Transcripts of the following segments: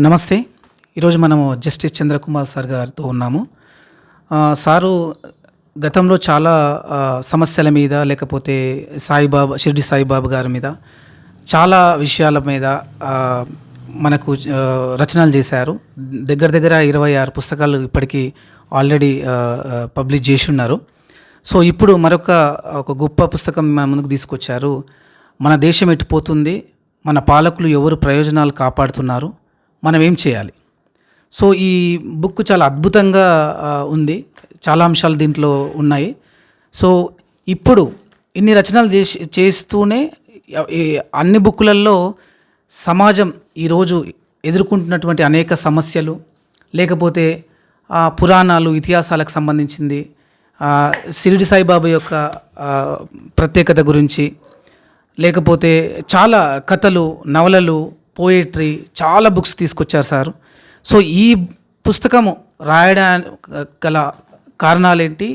నమస్తే. ఈరోజు మనము జస్టిస్ చంద్రకుమార్ సార్ గారితో ఉన్నాము. సారు గతంలో చాలా సమస్యల మీద లేకపోతే సాయిబాబా షిర్డి సాయిబాబా గారి మీద చాలా విషయాల మీద మనకు రచనలు చేశారు. దగ్గర దగ్గర ఇరవై ఆరు పుస్తకాలు ఇప్పటికీ ఆల్రెడీ పబ్లిష్ చేసి ఉన్నారు సో ఇప్పుడు మరొక ఒక గొప్ప పుస్తకం మన ముందుకు తీసుకొచ్చారు. మన దేశం ఎట్టిపోతుంది మన పాలకులు ఎవరు ప్రయోజనాలు కాపాడుతున్నారు? మనం ఏం చేయాలి? సో ఈ బుక్ చాలా అద్భుతంగా ఉంది. చాలా అంశాలు దీంట్లో ఉన్నాయి. సో ఇప్పుడు ఇన్ని రచనలు చేసి చేస్తూనే ఈ అన్ని బుక్కులలో సమాజం ఈరోజు ఎదుర్కొంటున్నటువంటి అనేక సమస్యలు లేకపోతే పురాణాలు ఇతిహాసాలకు సంబంధించింది సిరిడి షిరిడి సాయిబాబా యొక్క ప్రత్యేకత గురించి లేకపోతే చాలా కథలు నవలలు పోయిట్రీ చాలా బుక్స్ తీసుకొచ్చారు సార్. సో ఈ పుస్తకము రాయడానికి గల కారణాలేంటి?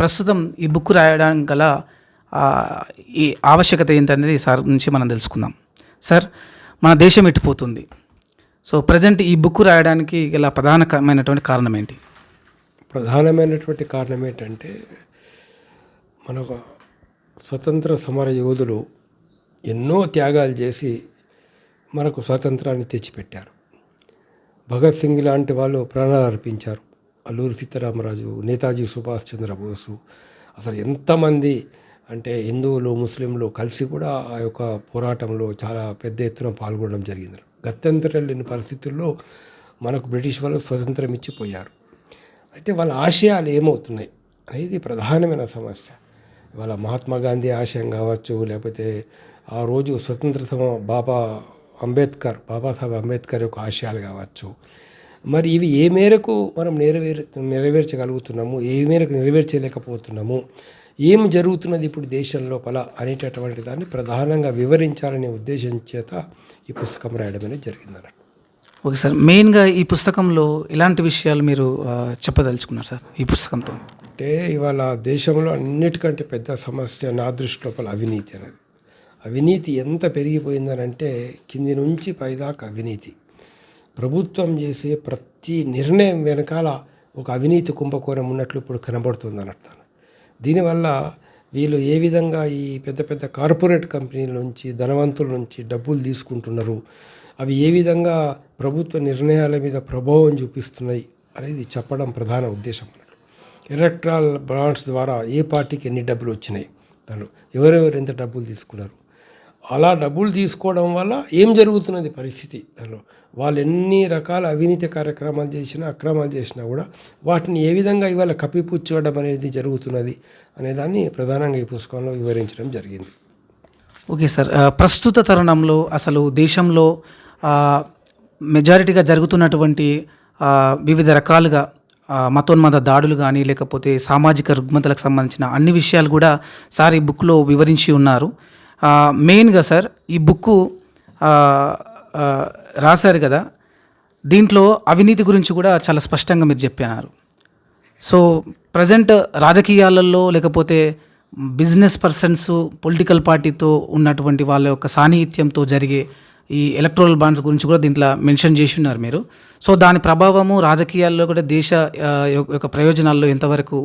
ప్రస్తుతం ఈ బుక్ రాయడానికి గల ఈ ఆవశ్యకత ఏంటనేది సార్ నుంచి మనం తెలుసుకుందాం. సార్ మన దేశం ఎట్టిపోతుంది సో ప్రజెంట్ ఈ బుక్ రాయడానికి గల ప్రధానమైనటువంటి కారణం ఏంటి ప్రధానమైనటువంటి కారణం ఏంటంటే మన స్వతంత్ర సమర యోధులు ఎన్నో త్యాగాలు చేసి మనకు స్వాతంత్రాన్ని తెచ్చిపెట్టారు. భగత్ సింగ్ లాంటి వాళ్ళు ప్రాణాలు అర్పించారు. అల్లూరి సీతారామరాజు నేతాజీ సుభాష్ చంద్రబోసు అసలు ఎంతమంది అంటే హిందువులు ముస్లింలు కలిసి కూడా ఆ యొక్క పోరాటంలో చాలా పెద్ద ఎత్తున పాల్గొనడం జరిగింది. గత్యంతరం లేని పరిస్థితుల్లో మనకు బ్రిటిష్ వాళ్ళు స్వతంత్రం ఇచ్చిపోయారు. అయితే వాళ్ళ ఆశయాలు ఏమవుతున్నాయి అనేది ప్రధానమైన సమస్య. ఇవాళ మహాత్మా గాంధీ ఆశయం కావచ్చు లేకపోతే ఆ రోజు స్వతంత్ర సమ బాబా అంబేద్కర్ బాబాసాహెబ్ అంబేద్కర్ యొక్క ఆశయాలు కావచ్చు. మరి ఇవి ఏ మేరకు మనం నెరవేర్ నెరవేర్చగలుగుతున్నాము? ఏ మేరకు నెరవేర్చలేకపోతున్నాము? ఏం జరుగుతున్నది ఇప్పుడు దేశం లోపల అనేటటువంటి దాన్ని ప్రధానంగా వివరించాలనే ఉద్దేశం చేత ఈ పుస్తకం రాయడం అనేది జరిగింది అన్నట్టు ఓకే సార్. మెయిన్గా ఈ పుస్తకంలో ఎలాంటి విషయాలు మీరు చెప్పదలుచుకున్నారు సార్ ఈ పుస్తకంతో. అంటే ఇవాళ దేశంలో అన్నిటికంటే పెద్ద సమస్య నా దృష్టి లోపల అవినీతి అనేది. అవినీతి ఎంత పెరిగిపోయిందనంటే కింది నుంచి పైదాకా అవినీతి. ప్రభుత్వం చేసే ప్రతి నిర్ణయం వెనకాల ఒక అవినీతి కుంభకోణం ఉన్నట్లు ఇప్పుడు కనబడుతుంది అనర్థాను దీనివల్ల వీళ్ళు ఏ విధంగా ఈ పెద్ద పెద్ద కార్పొరేట్ కంపెనీల నుంచి ధనవంతుల నుంచి డబ్బులు తీసుకుంటున్నారు అవి ఏ విధంగా ప్రభుత్వ నిర్ణయాల మీద ప్రభావం చూపిస్తున్నాయి అనేది చెప్పడం ప్రధాన ఉద్దేశం అన్నట్టు ఎలక్ట్రాల్ బాండ్స్ ద్వారా ఏ పార్టీకి ఎన్ని డబ్బులు వచ్చినాయి? దానిలో ఎవరెవరు ఎంత డబ్బులు తీసుకున్నారు? అలా డబ్బులు తీసుకోవడం వల్ల ఏం జరుగుతున్నది పరిస్థితి? దానిలో వాళ్ళు ఎన్ని రకాల అవినీతి కార్యక్రమాలు చేసినా అక్రమాలు చేసినా కూడా వాటిని ఏ విధంగా ఇవాళ కప్పిపుచ్చడం అనేది జరుగుతున్నది అనేదాన్ని ప్రధానంగా ఈ పుస్తకంలో వివరించడం జరిగింది. Okay sir. ప్రస్తుత తరుణంలో అసలు దేశంలో మెజారిటీగా జరుగుతున్నటువంటి వివిధ రకాలుగా మతోన్మద మతోన్మత దాడులు కానీ లేకపోతే సామాజిక రుగ్మతలకు సంబంధించిన అన్ని విషయాలు కూడా సార్ ఈ బుక్లో వివరించి ఉన్నారు. మెయిన్గా సార్ ఈ బుక్కు రాశారు కదా దీంట్లో అవినీతి గురించి కూడా చాలా స్పష్టంగా మీరు చెప్పినారు. సో ప్రజెంట్ రాజకీయాలలో లేకపోతే బిజినెస్ పర్సన్స్ పొలిటికల్ పార్టీతో ఉన్నటువంటి వాళ్ళ యొక్క సాన్నిహిత్యంతో జరిగే ఈ ఎలక్ట్రల్ బాండ్స్ గురించి కూడా దీంట్లో మెన్షన్ చేసి ఉన్నారు మీరు. సో దాని ప్రభావము రాజకీయాల్లో కూడా దేశ యొక్క ప్రయోజనాల్లో ఎంతవరకు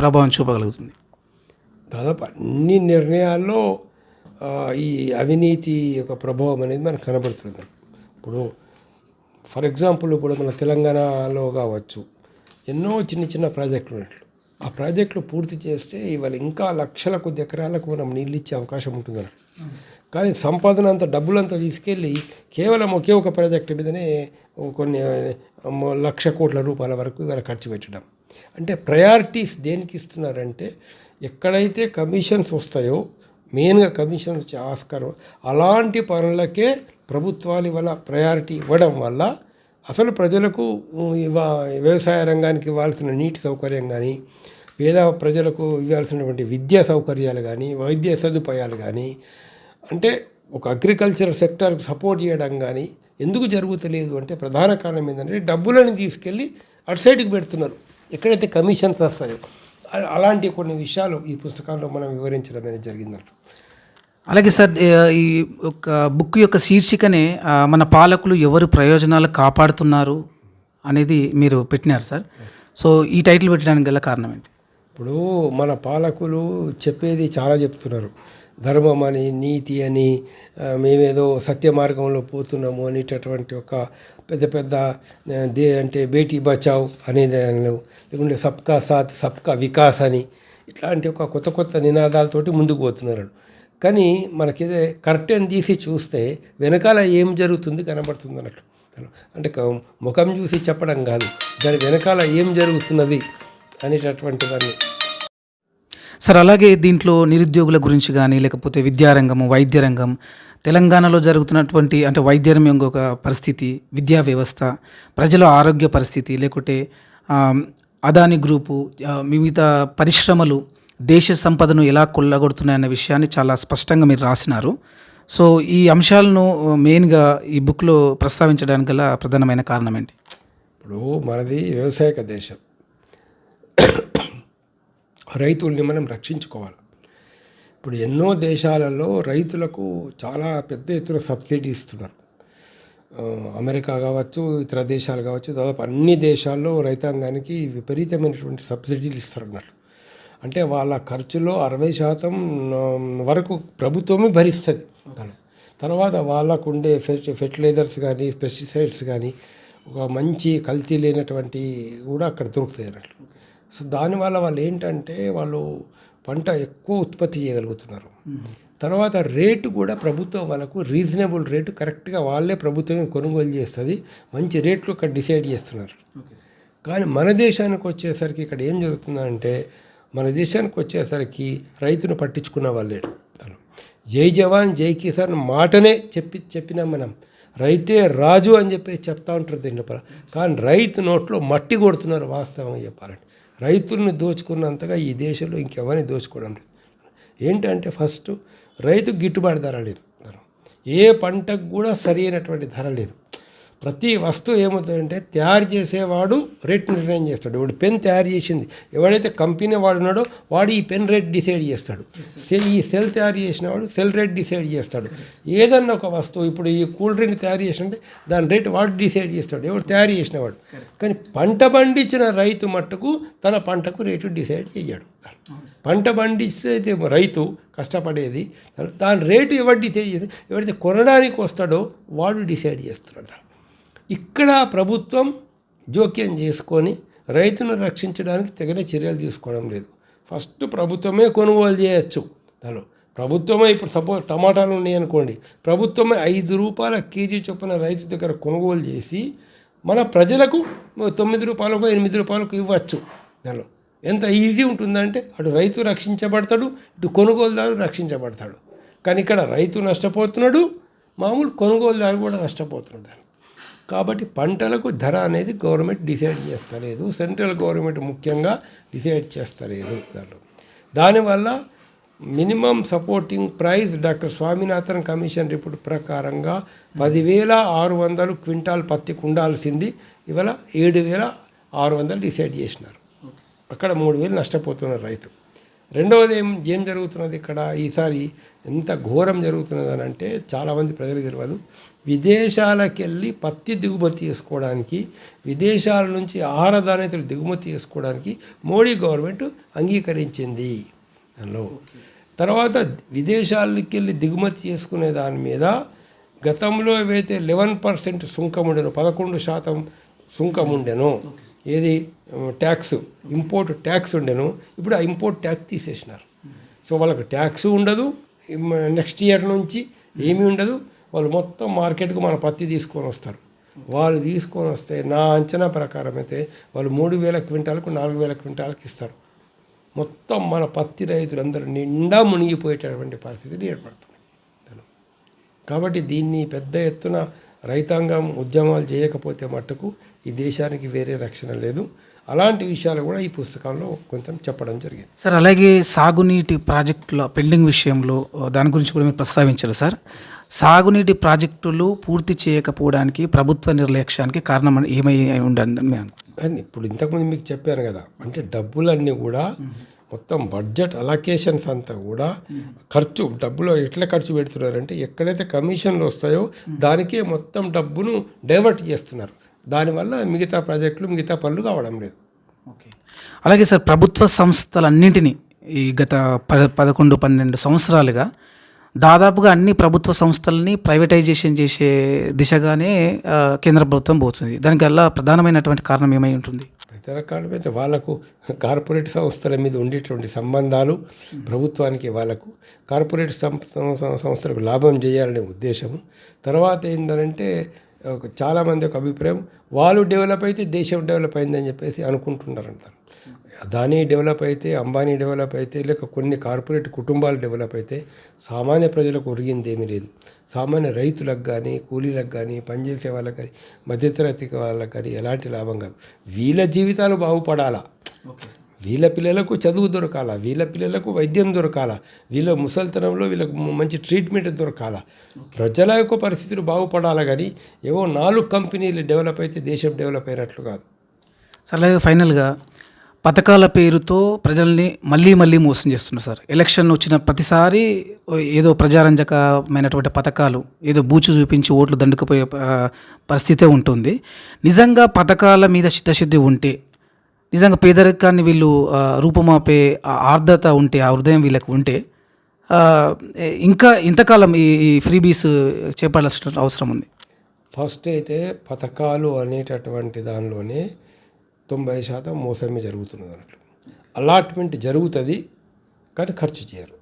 ప్రభావం చూపగలుగుతుంది? దాదాపు అన్ని నిర్ణయాల్లో ఈ అవినీతి యొక్క ప్రభావం అనేది మనకు కనబడుతుంది. ఇప్పుడు ఫర్ ఎగ్జాంపుల్ ఇప్పుడు మన తెలంగాణలో కావచ్చు ఎన్నో చిన్న చిన్న ప్రాజెక్టులు ఉన్నట్లు. ఆ ప్రాజెక్టులు పూర్తి చేస్తే ఇవాళ ఇంకా లక్షల కొద్ది ఎకరాలకు మనం నీళ్ళు ఇచ్చే అవకాశం ఉంటుంది కానీ సంపాదన అంత డబ్బులంతా తీసుకెళ్ళి కేవలం ఒకే ఒక ప్రాజెక్టు మీదనే కొన్ని లక్ష కోట్ల రూపాయల వరకు ఇవాళ ఖర్చు పెట్టడం. అంటే ప్రయారిటీస్ దేనికి ఇస్తున్నారంటే ఎక్కడైతే కమిషన్స్ వస్తాయో మెయిన్గా కమిషన్ వచ్చే ఆస్కారం. అలాంటి పనులకే ప్రభుత్వాలు ఇవాళ ప్రయారిటీ ఇవ్వడం వల్ల అసలు ప్రజలకు ఇవా వ్యవసాయ రంగానికి ఇవ్వాల్సిన నీటి సౌకర్యం కానీ పేద ప్రజలకు ఇవ్వాల్సినటువంటి విద్యా సౌకర్యాలు కానీ వైద్య సదుపాయాలు కానీ అంటే ఒక అగ్రికల్చర్ సెక్టర్కి సపోర్ట్ చేయడం కానీ ఎందుకు జరుగుతలేదు అంటే ప్రధాన కారణం ఏంటంటే డబ్బులను తీసుకెళ్ళి అటు సైడ్కి పెడుతున్నారు. ఎక్కడైతే కమిషన్స్ వస్తాయో. అలాంటి కొన్ని విషయాలు ఈ పుస్తకాల్లో మనం వివరించడం అనేది జరిగిందన్నట్టు అలాగే సార్ ఈ యొక్క బుక్ యొక్క శీర్షికనే మన పాలకులు ఎవరు ప్రయోజనాలు కాపాడుతున్నారు అనేది మీరు పెట్టినారు సార్. సో ఈ టైటిల్ పెట్టడానికి గల కారణం ఏంటి? ఇప్పుడు మన పాలకులు చెప్పేది చాలా చెప్తున్నారు. ధర్మం అని నీతి అని మేమేదో సత్య మార్గంలో పోతున్నాము అనేటటువంటి ఒక పెద్ద పెద్ద దే అంటే బేటీ బచావ్ అనేది లేకుంటే సబ్కా సాత్ సబ్కా వికాస్ అని ఇట్లాంటి ఒక కొత్త కొత్త నినాదాలతోటి ముందుకు పోతున్నారు. కానీ మనకిదే కర్టెన్ తీసి చూస్తే వెనకాల ఏం జరుగుతుంది కనబడుతుంది అన్నట్టు అంటే ముఖం చూసి చెప్పడం కాదు దాని వెనకాల ఏం జరుగుతున్నది అనేటటువంటి దాన్ని. సార్ అలాగే దీంట్లో నిరుద్యోగుల గురించి కానీ లేకపోతే విద్యారంగం వైద్య రంగం తెలంగాణలో జరుగుతున్నటువంటి అంటే వైద్య ఒక పరిస్థితి విద్యా వ్యవస్థ ప్రజల ఆరోగ్య పరిస్థితి లేకుంటే అదాని గ్రూపు ఆ, వివిధ పరిశ్రమలు దేశ సంపదను ఎలా కొల్లగొడుతున్నాయన్న విషయాన్ని చాలా స్పష్టంగా మీరు రాసినారు. సో ఈ అంశాలను మెయిన్గా ఈ బుక్లో ప్రస్తావించడానికి గల ప్రధానమైన కారణం ఏంటి? ఇప్పుడు మనది వ్యవసాయక దేశం. రైతుల్ని మనం రక్షించుకోవాలి. ఇప్పుడు ఎన్నో దేశాలలో రైతులకు చాలా పెద్ద ఎత్తున సబ్సిడీ ఇస్తున్నారు. అమెరికా కావచ్చు ఇతర దేశాలు కావచ్చు దాదాపు అన్ని దేశాల్లో రైతాంగానికి విపరీతమైనటువంటి సబ్సిడీలు ఇస్తారు అన్నట్టు అంటే వాళ్ళ ఖర్చులో అరవై శాతం వరకు ప్రభుత్వమే భరిస్తుంది. తర్వాత వాళ్ళకు ఉండే ఫెర్టిలైజర్స్ కానీ పెస్టిసైడ్స్ కానీ ఒక మంచి కల్తీ లేనటువంటి కూడా అక్కడ దొరుకుతాయి అన్నట్లు. సో దానివల్ల వాళ్ళు ఏంటంటే వాళ్ళు పంట ఎక్కువ ఉత్పత్తి చేయగలుగుతున్నారు. తర్వాత రేటు కూడా ప్రభుత్వం వాళ్ళకు రీజనబుల్ రేటు కరెక్ట్గా వాళ్ళే ప్రభుత్వమే కొనుగోలు చేస్తుంది మంచి రేట్లు ఇక్కడ డిసైడ్ చేస్తున్నారు. కానీ మన దేశానికి వచ్చేసరికి ఇక్కడ ఏం జరుగుతుందంటే మన దేశానికి వచ్చేసరికి రైతును పట్టించుకున్న వాళ్ళేడు తను జై జవాన్ జై కిసాన్ మాటనే చెప్పి చెప్పినాం మనం. రైతే రాజు అని చెప్పి చెప్తా ఉంటారు దీని కానీ రైతు నోట్లో మట్టి కొడుతున్నారు వాస్తవంగా చెప్పాలంటే. రైతుల్ని దోచుకున్నంతగా ఈ దేశంలో ఇంకెవరిని దోచుకోవడం లేదు. ఏంటంటే ఫస్ట్ రైతుకు గిట్టుబాటు ధర లేదు. ధర ఏ పంటకు కూడా సరి అయినటువంటి ధర లేదు. ప్రతి వస్తువు ఏమవుతుందంటే తయారు చేసేవాడు రేట్ నిర్ణయం చేస్తాడు. ఇప్పుడు పెన్ తయారు చేసింది. ఎవడైతే కంపెనీ వాడు ఉన్నాడో వాడు ఈ పెన్ రేట్ డిసైడ్ చేస్తాడు. సెల్ ఈ సెల్ తయారు చేసిన వాడు సెల్ రేట్ డిసైడ్ చేస్తాడు. ఏదన్నా ఒక వస్తువు ఇప్పుడు ఈ కూల్ డ్రింక్ తయారు చేసినంటే దాని రేట్ వాడు డిసైడ్ చేస్తాడు. ఎవడు తయారు చేసినవాడు కానీ పంట పండించిన రైతు మట్టుకు తన పంటకు రేటు డిసైడ్ చేయడు. పంట పండిస్తే రైతు కష్టపడేది. దాని రేటు ఎవరు డిసైడ్ చేస్తే ఎవరైతే కొనడానికి వస్తాడో వాడు డిసైడ్ చేస్తున్నాడు ఇక్కడ ప్రభుత్వం జోక్యం చేసుకొని రైతును రక్షించడానికి తగిన చర్యలు తీసుకోవడం లేదు. ఫస్ట్ ప్రభుత్వమే కొనుగోలు చేయొచ్చు. దానిలో ప్రభుత్వమే ఇప్పుడు సపోజ్ టమాటాలు ఉన్నాయనుకోండి ప్రభుత్వమే ఐదు రూపాయల కేజీ చొప్పున రైతు దగ్గర కొనుగోలు చేసి మన ప్రజలకు తొమ్మిది రూపాయలకు ఎనిమిది రూపాయలకు ఇవ్వచ్చు. దానిలో ఎంత ఈజీ ఉంటుందంటే అటు రైతు రక్షించబడతాడు ఇటు కొనుగోలుదారు రక్షించబడతాడు. కానీ ఇక్కడ రైతు నష్టపోతున్నాడు మామూలు కొనుగోలుదారు కూడా నష్టపోతున్నాడు. కాబట్టి పంటలకు ధర అనేది గవర్నమెంట్ డిసైడ్ చేస్తలేదు. సెంట్రల్ గవర్నమెంట్ ముఖ్యంగా డిసైడ్ చేస్తలేదు దానిలో దానివల్ల minimum supporting price doctor Swaminathan commission report ప్రకారంగా పదివేల ఆరు వందలు క్వింటాల్ పత్తికి ఉండాల్సింది ఇవాళ ఏడు వేల ఆరు వందలు డిసైడ్ చేసినారు. అక్కడ మూడు వేలు నష్టపోతున్నారు రైతు. రెండవది ఏం ఏం జరుగుతున్నది ఇక్కడ? ఈసారి ఎంత ఘోరం జరుగుతున్నది అని అంటే చాలామంది ప్రజలకు తెలియదు విదేశాలకు వెళ్ళి పత్తి దిగుమతి చేసుకోవడానికి విదేశాల నుంచి ఆహార ధాన్యతలు దిగుమతి చేసుకోవడానికి మోడీ గవర్నమెంట్ అంగీకరించింది దానిలో తర్వాత విదేశాలకు వెళ్ళి దిగుమతి చేసుకునే దాని మీద గతంలో ఏవైతే లెవెన్ పర్సెంట్ సుంకం ఉండెనో పదకొండు శాతం సుంకం ఉండెనో ఏది? ట్యాక్స్ ఇంపోర్ట్ ట్యాక్స్ ఉండేను. ఇప్పుడు ఆ ఇంపోర్ట్ ట్యాక్స్ తీసేసినారు. సో వాళ్ళకి ట్యాక్స్ ఉండదు. నెక్స్ట్ ఇయర్ నుంచి ఏమీ ఉండదు. వాళ్ళు మొత్తం మార్కెట్కు మన పత్తి తీసుకొని వస్తారు. వాళ్ళు తీసుకొని వస్తే నా అంచనా ప్రకారం అయితే వాళ్ళు మూడు వేల క్వింటాలకు నాలుగు వేల క్వింటాలకు ఇస్తారు. మొత్తం మన పత్తి రైతులందరూ నిండా మునిగిపోయేటటువంటి పరిస్థితులు ఏర్పడుతుంది. కాబట్టి దీన్ని పెద్ద ఎత్తున రైతాంగం ఉద్యమాలు చేయకపోతే మట్టుకు ఈ దేశానికి వేరే రక్షణ లేదు. అలాంటి విషయాలు కూడా ఈ పుస్తకంలో కొంచెం చెప్పడం జరిగింది. సార్ అలాగే సాగునీటి ప్రాజెక్టుల పెండింగ్ విషయంలో దాని గురించి కూడా మీరు ప్రస్తావించారు సార్. సాగునీటి ప్రాజెక్టులు పూర్తి చేయకపోవడానికి ప్రభుత్వ నిర్లక్ష్యానికి కారణం ఏమై ఉండండి అని ఇప్పుడు ఇంతకుముందు మీకు చెప్పాను కదా అంటే డబ్బులన్నీ కూడా మొత్తం బడ్జెట్ అలొకేషన్స్ అంతా కూడా ఖర్చు డబ్బులు ఎట్లా ఖర్చు పెడుతున్నారంటే ఎక్కడైతే కమిషన్లు వస్తాయో దానికే మొత్తం డబ్బును డైవర్ట్ చేస్తున్నారు. దానివల్ల మిగతా ప్రాజెక్టులు మిగతా పనులు కావడం లేదు. ఓకే. అలాగే సార్ ప్రభుత్వ సంస్థలన్నింటినీ ఈ గత పద పదకొండు పన్నెండు సంవత్సరాలుగా దాదాపుగా అన్ని ప్రభుత్వ సంస్థలని ప్రైవేటైజేషన్ చేసే దిశగానే కేంద్ర ప్రభుత్వం పోతుంది. దానికి వల్ల ప్రధానమైనటువంటి కారణం ఏమై ఉంటుంది? ఇతర కారణమైతే వాళ్ళకు కార్పొరేట్ సంస్థల మీద ఉండేటువంటి సంబంధాలు ప్రభుత్వానికి వాళ్ళకు కార్పొరేట్ సంస్థలకు లాభం చేయాలనే ఉద్దేశము. తర్వాత ఏంటంటే చాలామంది ఒక అభిప్రాయం. వాళ్ళు డెవలప్ అయితే దేశం డెవలప్ అయిందని చెప్పేసి అనుకుంటున్నారంటారు అదానీ డెవలప్ అయితే అంబానీ డెవలప్ అయితే లేక కొన్ని కార్పొరేట్ కుటుంబాలు డెవలప్ అయితే సామాన్య ప్రజలకు ఒరిగింది ఏమీ లేదు. సామాన్య రైతులకు కానీ కూలీలకు కానీ పనిచేసే వాళ్ళకి కానీ మధ్యతరగతి వాళ్ళకి కానీ ఎలాంటి లాభం కాదు. వీళ్ళ జీవితాలు బాగుపడాలా? వీళ్ళ పిల్లలకు చదువు దొరకాల? వీళ్ళ పిల్లలకు వైద్యం దొరకాల? వీళ్ళ ముసలితనంలో వీళ్ళకు మంచి ట్రీట్మెంట్ దొరకాల? ప్రజల యొక్క పరిస్థితులు బాగుపడాలి కానీ ఏవో నాలుగు కంపెనీలు డెవలప్ అయితే దేశం డెవలప్ అయినట్లు కాదు. సార్ అలాగే ఫైనల్గా పథకాల పేరుతో ప్రజల్ని మళ్ళీ మళ్ళీ మోసం చేస్తున్నారు సార్. ఎలక్షన్ వచ్చిన ప్రతిసారి ఏదో ప్రజారంజకమైనటువంటి పథకాలు ఏదో బూచు చూపించి ఓట్లు దండుకుపోయే పరిస్థితే ఉంటుంది. నిజంగా పథకాల మీద చిత్తశుద్ధి ఉంటే నిజంగా పేదరికాన్ని వీళ్ళు రూపమాపే రూపుమాపే ఆ ఆర్ద్రత ఉంటే ఆ హృదయం వీళ్ళకి ఉంటే ఇంకా ఇంతకాలం ఈ ఈ ఫ్రీబీస్ చేపట్టాల్సిన అవసరం ఉంది. ఫస్ట్ అయితే పథకాలు అనేటటువంటి దానిలోనే తొంభై శాతం మోసమే జరుగుతున్నది అన్నట్లు. అలాట్మెంట్ జరుగుతుంది కానీ ఖర్చు చేయరు.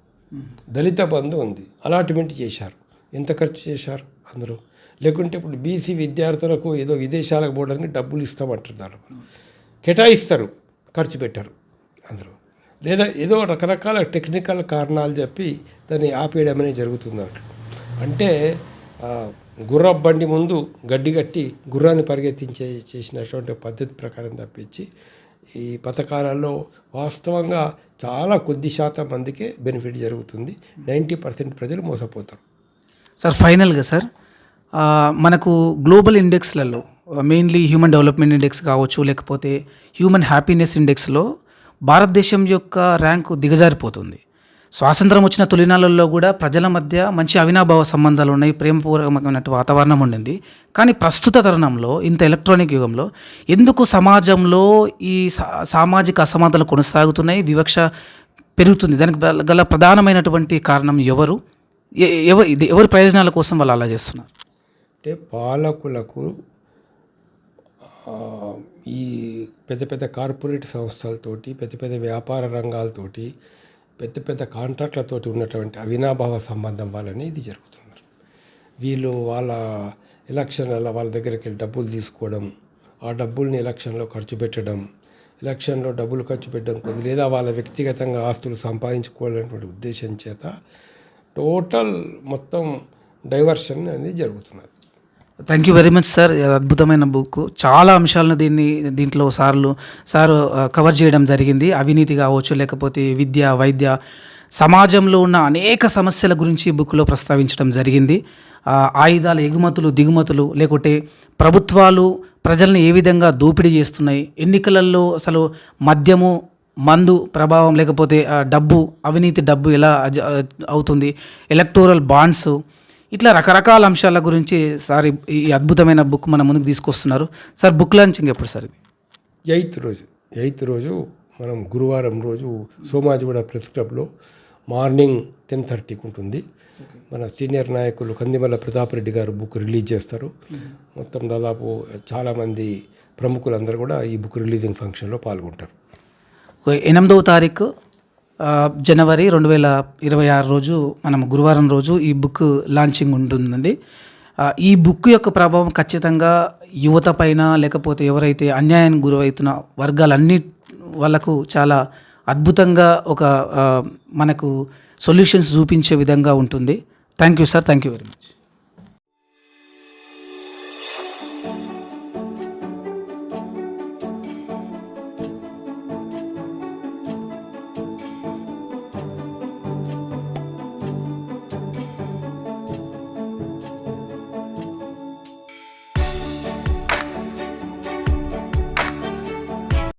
దళిత బంధు ఉంది అలాట్మెంట్ చేశారు. ఎంత ఖర్చు చేశారు అందరూ? లేకుంటే ఇప్పుడు బీసీ విద్యార్థులకు ఏదో విదేశాలకు పోవడానికి డబ్బులు ఇస్తామంటున్నారు. కేటాయిస్తారు ఖర్చు పెట్టరు అందరూ లేదా ఏదో రకరకాల టెక్నికల్ కారణాలు చెప్పి దాన్ని ఆపేయడం అనేది జరుగుతుంది అంటే గుర్ర బండి ముందు గడ్డి కట్టి గుర్రాన్ని పరిగెత్తించే చేసినటువంటి పద్ధతి ప్రకారం తప్పించి ఈ పథకాలలో వాస్తవంగా చాలా కొద్ది శాతం మందికే బెనిఫిట్ జరుగుతుంది. నైంటీ పర్సెంట్ ప్రజలు మోసపోతారు. సార్ ఫైనల్గా సార్ మనకు గ్లోబల్ ఇండెక్స్లలో మెయిన్లీ హ్యూమన్ డెవలప్మెంట్ ఇండెక్స్ కావచ్చు లేకపోతే హ్యూమన్ హ్యాపీనెస్ ఇండెక్స్లో భారతదేశం యొక్క ర్యాంకు దిగజారిపోతుంది. స్వాతంత్రం వచ్చిన తొలినాళ్ళల్లో కూడా ప్రజల మధ్య మంచి అవినాభావ సంబంధాలు ఉన్నాయి ప్రేమపూర్వకమైన వాతావరణం ఉండింది. కానీ ప్రస్తుత తరుణంలో ఇంత ఎలక్ట్రానిక్ యుగంలో ఎందుకు సమాజంలో ఈ సా- సామాజిక అసమానతలు కొనసాగుతున్నాయి వివక్ష పెరుగుతుంది? దానికి గల- ప్రధానమైనటువంటి కారణం ఎవరు? ఎ- ఎవరు ఇది ఎవరి ప్రయోజనాల కోసం వాళ్ళు అలా చేస్తున్నారు? అంటే పాలకులకు ఈ పెద్ద పెద్ద కార్పొరేట్ సంస్థలతోటి పెద్ద పెద్ద వ్యాపార రంగాలతోటి పెద్ద పెద్ద కాంట్రాక్ట్లతోటి ఉన్నటువంటి అవినాభావ సంబంధం వల్లనే ఇది జరుగుతుంది వీళ్ళు వాళ్ళ ఎలక్షన్లలో వాళ్ళ దగ్గరికి వెళ్ళి డబ్బులు తీసుకోవడం ఆ డబ్బుల్ని ఎలక్షన్లో ఖర్చు పెట్టడం ఎలక్షన్లో డబ్బులు ఖర్చు పెట్టడం కొద్ది లేదా వాళ్ళ వ్యక్తిగతంగా ఆస్తులు సంపాదించుకోవాలనేటువంటి ఉద్దేశం చేత టోటల్ మొత్తం డైవర్షన్ అనేది జరుగుతున్నది. Thank you very much sir అద్భుతమైన బుక్ చాలా అంశాలను దీన్ని దీంట్లో సార్లు సార్ కవర్ చేయడం జరిగింది. అవినీతి కావచ్చు లేకపోతే విద్య వైద్య సమాజంలో ఉన్న అనేక సమస్యల గురించి బుక్లో ప్రస్తావించడం జరిగింది. ఆయుధాల ఎగుమతులు దిగుమతులు లేకుంటే ప్రభుత్వాలు ప్రజల్ని ఏ విధంగా దోపిడీ చేస్తున్నాయి ఎన్నికలలో అసలు మద్యము మందు ప్రభావం లేకపోతే డబ్బు అవినీతి డబ్బు ఎలా అవుతుంది ఎలక్టోరల్ బాండ్స్ ఇట్లా రకరకాల అంశాల గురించి సార్ ఈ- అద్భుతమైన బుక్ మన ముందుకు తీసుకొస్తున్నారు. సార్ బుక్ లాంచింగ్ ఎప్పుడు సార్ ఇది? ఎయిత్ రోజు. ఎయిత్ రోజు మనం గురువారం రోజు సోమాజిగూడ ప్రెస్ క్లబ్లో మార్నింగ్ టెన్ థర్టీకి ఉంటుంది. మన సీనియర్ నాయకులు కందిమల్ల ప్రతాప్ రెడ్డి గారు బుక్ రిలీజ్ చేస్తారు. మొత్తం దాదాపు చాలామంది ప్రముఖులందరూ కూడా ఈ బుక్ రిలీజింగ్ ఫంక్షన్లో పాల్గొంటారు. ఎనిమిదవ తారీఖు జనవరి రెండు వేల ఇరవై ఆరు రోజు మనం గురువారం రోజు ఈ బుక్ లాంచింగ్ ఉంటుందండి. ఈ బుక్ యొక్క ప్రభావం ఖచ్చితంగా యువత పైన లేకపోతే ఎవరైతే అన్యాయానికి గురవుతున్న వర్గాలన్నీ వాళ్ళకు చాలా అద్భుతంగా ఒక మనకు సొల్యూషన్స్ చూపించే విధంగా ఉంటుంది. Thank you sir thank you very much